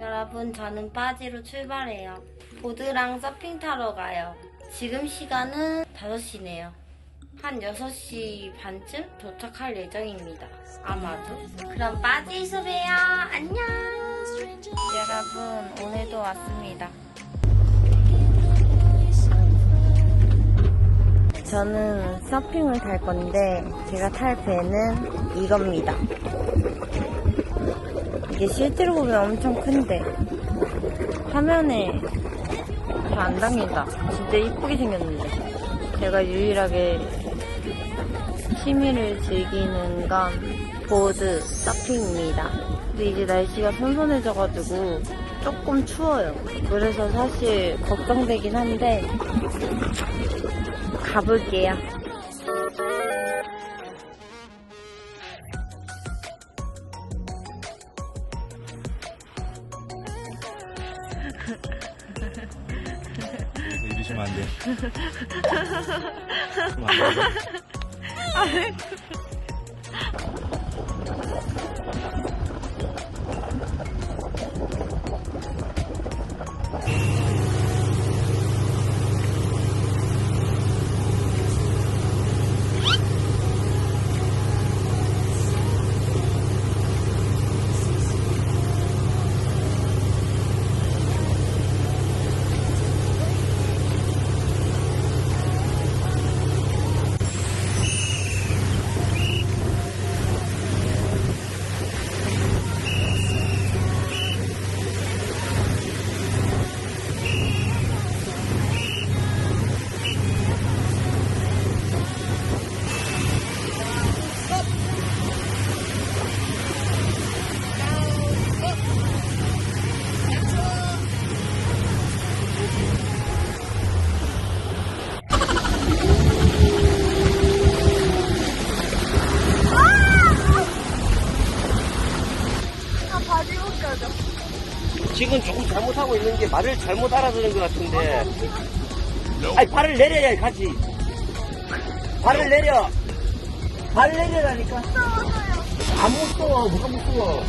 여러분, 저는 빠지로 출발해요. 보드랑 서핑 타러 가요. 지금 시간은 5시네요. 한 6시 반쯤 도착할 예정입니다. 아마도. 그럼 빠지에서 봬요. 안녕! 여러분, 오늘도 왔습니다. 저는 서핑을 탈 건데, 제가 탈 배는 이겁니다. 이게 실제로 보면 엄청 큰데 화면에 잘 안 담긴다. 진짜 이쁘게 생겼는데 제가 유일하게 취미를 즐기는 건 보드 서핑입니다. 근데 이제 날씨가 선선해져가지고 조금 추워요. 그래서 사실 걱정되긴 한데 가볼게요. 이러시면 안 돼. 안 돼. 지금 조금 잘못하고 있는 게 말을 잘못 알아들은 것 같은데. 아니, 발을 내려야 같이. 발을 내려. 발을 내려라니까. 안 무서워. 뭐가 무서워.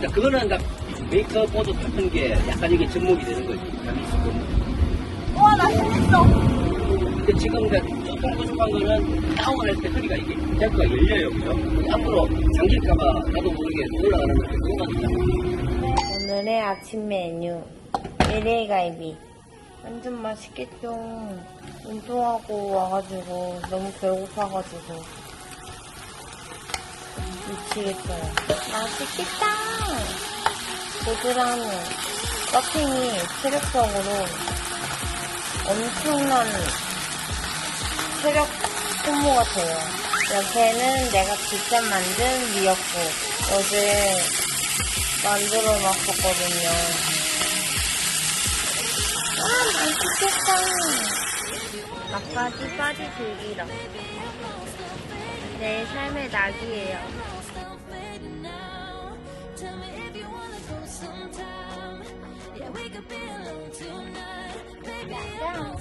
그러니까 그거는 나 메이크업 보드 같은 게 약간 이게 접목이 되는 거지. 우와, 나 재밌어. 근데 지금 이제 조금 부족한 거는 다운할 때 허리가 이게 댐프가 열려요. 그죠? 앞으로 잠길까봐 나도 모르게 올라가는 건데 그거만. 오늘의 아침 메뉴 LA갈비 완전 맛있겠죠 운동하고 와가지고 너무 배고파가지고 미치겠어요 맛있겠다 보드랑 서핑이 체력적으로 엄청난 체력 소모가 돼요 옆에는 내가 직접 만든 미역국 어제 만들어 놨었거든요. 아, 맛있겠다. 나까지 빠지 즐기라. 내 삶의 낙이에요. Tell me if you wanna go sometime. Yeah, we could be alone tonight. Baby, I'm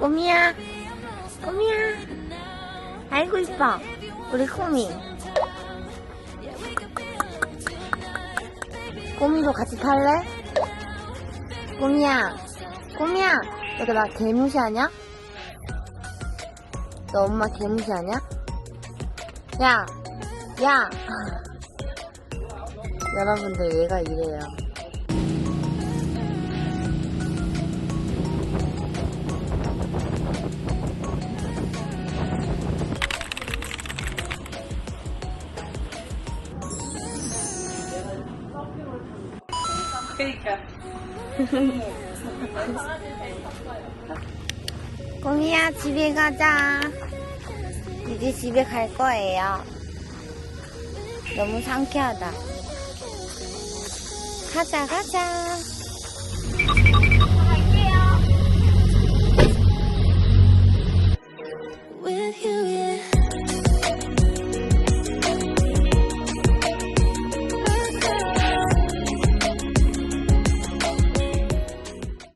꼬미야, 꼬미야. 아이고 이뻐. 우리 꼬미. 꼬미도 같이 탈래? 꼬미야, 꼬미야. 너도 나 개무시하냐? 너 엄마 개무시하냐? 야, 야. 여러분들 얘가 이래요. 꼬미야 집에 가자. 이제 집에 갈 거예요. 너무 상쾌하다. 가자 가자.